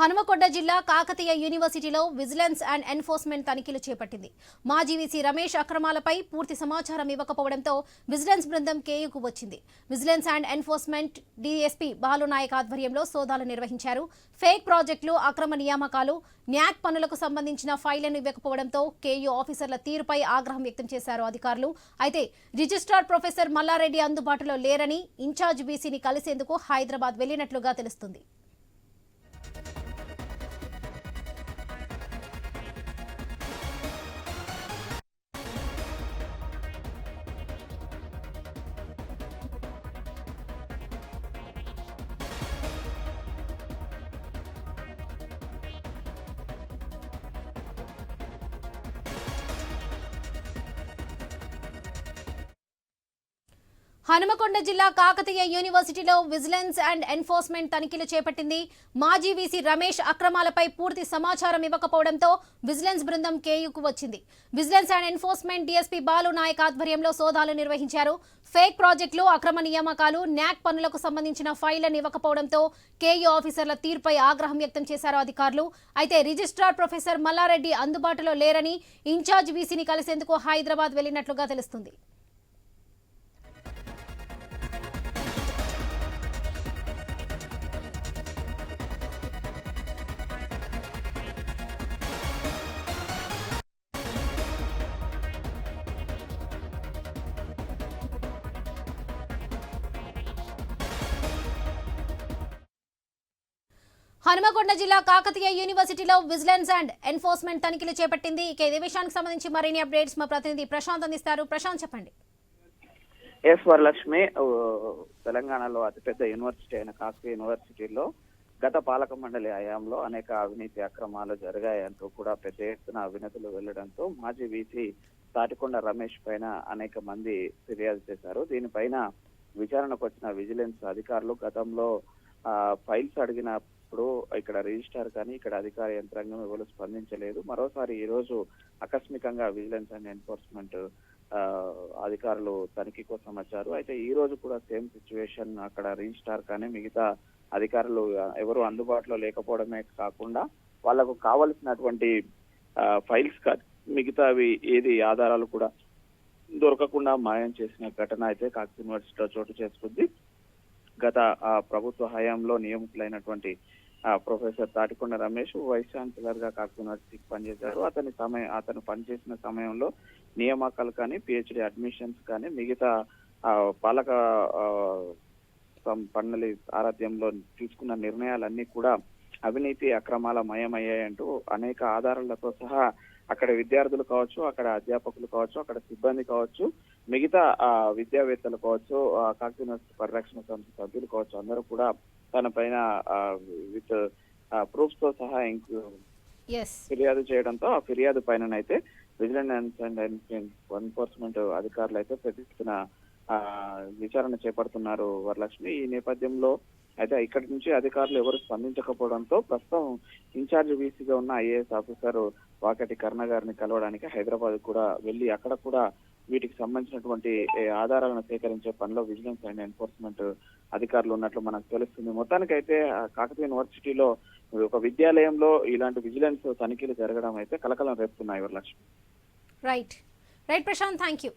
హనుమకొండ జిల్లా కాకతీయ యూనివర్సిటీలో vigilance and enforcement తనిఖీలు చేపట్టింది. మాజీ వీసీ రమేష్ అక్రమాలపై పూర్తి సమాచారం ఇవ్వకపోవడంతో విజిలెన్స్ బృందం కేయుకు వచ్చింది. Vigilance and enforcement DSP Balunayak ఆధ్వర్యంలో సోదాలు నిర్వహించారు. ఫేక్ ప్రాజెక్టులు అక్రమ నియామకాలు న్యాక్ పనులకు సంబంధించిన ఫైళ్ళను ఇవ్వకపోవడంతో కేయూ ఆఫీసర్ల తీరుపై ఆగ్రహం వ్యక్తం చేశారు అధికారులు. అయితే రిజిస్ట్రార్ ప్రొఫెసర్ మల్లారెడ్డి అందుబాటులో లేరని ఇన్ఛార్జ్ బీసీని కలిసేందుకు హైదరాబాద్ వెళ్ళినట్లుగా తెలుస్తుంది. హనుమకొండ జిల్లా కాకతీయ యూనివర్సిటీలో విజిలెన్స్ అండ్ ఎన్ఫోర్స్మెంట్ తనిఖీలు చేపట్టింది. మాజీ వీసీ రమేష్ అక్రమాలపై పూర్తి సమాచారం ఇవ్వకపోవడంతో విజిలెన్స్ బృందం కేయుకు వచ్చింది. Vigilance and enforcement DSP Balu Nayak ఆధ్వర్యంలో సోదాలు నిర్వహించారు. ఫేక్ ప్రాజెక్టులు అక్రమ నియామకాలు న్యాక్ పనులకు సంబంధించిన ఫైళ్ళను ఇవ్వకపోవడంతో కేయూ ఆఫీసర్ల తీర్పై ఆగ్రహం వ్యక్తం చేశారు అధికారులు. అయితే రిజిస్ట్రార్ ప్రొఫెసర్ మల్లారెడ్డి అందుబాటులో లేరని ఇన్ఛార్జ్ వీసీని కలిసేందుకు హైదరాబాద్ వెళ్ళినట్లుగా తెలుస్తుంది. హనుమకొండ జిల్లా కాకతీయ యూనివర్సిటీలో విజిలెన్స్ అండ్ ఎన్ఫోర్స్మెంట్ తనిఖీలు చేపట్టింది. ఇక ఇదే విషయానికి సంబంధించి మరిన్ని అప్డేట్స్ మా ప్రతినిధి ప్రశాంత్ అందిస్తారు. ప్రశాంత్ చెప్పండి. ఎస్ వరలక్ష్మి తెలంగాణలో అతిపెద్ద యూనివర్సిటీ అయిన కాకతీయ యూనివర్సిటీలో గత పాలక మండలి హయాంలో అనేక అవినీతి అక్రమాలు జరిగాయంటూ కూడా పెద్ద ఎత్తున అవినతులు వెళ్ళడంతో మాజీ వీసీ తాటికొండ రమేష్ పైన అనేక మంది ఫిర్యాదు చేశారు. దీనిపైన విచారణకు వచ్చిన విజిలెన్స్ అధికారులు గతంలో ఫైల్స్ అడిగిన ఇప్పుడు ఇక్కడ రిజిస్టార్ కానీ ఇక్కడ అధికార యంత్రాంగం ఎవరు స్పందించలేదు. మరోసారి ఈ రోజు ఆకస్మికంగా విజిలెన్స్ అండ్ ఎన్ఫోర్స్మెంట్ అధికారులు తనిఖీ కోసం వచ్చారు. అయితే ఈ రోజు కూడా సేమ్ సిచ్యువేషన్ అక్కడ రిజిస్టార్ కానీ మిగతా అధికారులు ఎవరు అందుబాటులో లేకపోవడమే కాకుండా వాళ్ళకు కావలసినటువంటి ఫైల్స్ మిగతావి ఏది ఆధారాలు కూడా దొరకకుండా మాయం చేసిన ఘటన అయితే కాకతీయ యూనివర్సిటీలో చోటు చేసుకుంది. గత ఆ, ప్రభుత్వ హయాంలో నియమితులైనటువంటి ప్రొఫెసర్ తాటికొండ రమేష్ వైస్ ఛాన్సలర్గా కాకతీయ యూనివర్సిటీకి పనిచేశారు. అతని సమయం అతను పనిచేసిన సమయంలో నియామకాలు కానీ పిహెచ్డి అడ్మిషన్స్ కానీ మిగతా పాలక ఆ, సం- తీసుకున్న నిర్ణయాలన్నీ కూడా అవినీతి అక్రమాల మయమయ్యాయంటూ అనేక ఆధారాలతో సహా అక్కడ విద్యార్థులు కావచ్చు అక్కడ అధ్యాపకులు కావచ్చు అక్కడ సిబ్బంది కావచ్చు మిగతా విద్యావేత్తలు కావచ్చు ఆ, యూనివర్సిటీ పరిరక్షణ సంస్థ సభ్యులు కావచ్చు అందరూ కూడా తన పైన విత్ ప్రూఫ్స్తో సహా ఫిర్యాదు చేయడంతో ఆ ఫిర్యాదు పైన అయితే విజిలెన్స్ అండ్ ఎన్ఫోర్స్మెంట్ అధికారులు అయితే ఆ, విచారణ చేపడుతున్నారు వరలక్ష్మి. ఈ నేపథ్యంలో అయితే ఇక్కడి నుంచి అధికారులు ఎవరు స్పందించకపోవడంతో ప్రస్తుతం ఇన్ఛార్జ్ వీసీగా ఉన్న ఐఏఎస్ ఆఫీసర్ వాకటి కర్ణ గారిని కలవడానికి హైదరాబాద్ కూడా వెళ్ళి అక్కడ కూడా వీటికి సంబంధించినటువంటి ఆధారాలను సేకరించే పనిలో విజిలెన్స్ అండ్ ఎన్ఫోర్స్మెంట్ అధికారులు ఉన్నట్లు మనకు తెలుస్తుంది. మొత్తానికైతే కాకతీయ యూనివర్సిటీలో ఒక విద్యాలయంలో ఇలాంటి విజిలెన్స్ తనిఖీలు జరగడం అయితే కలకలం రేపుతున్నాయి Varalakshmi. Right right Prashant thank you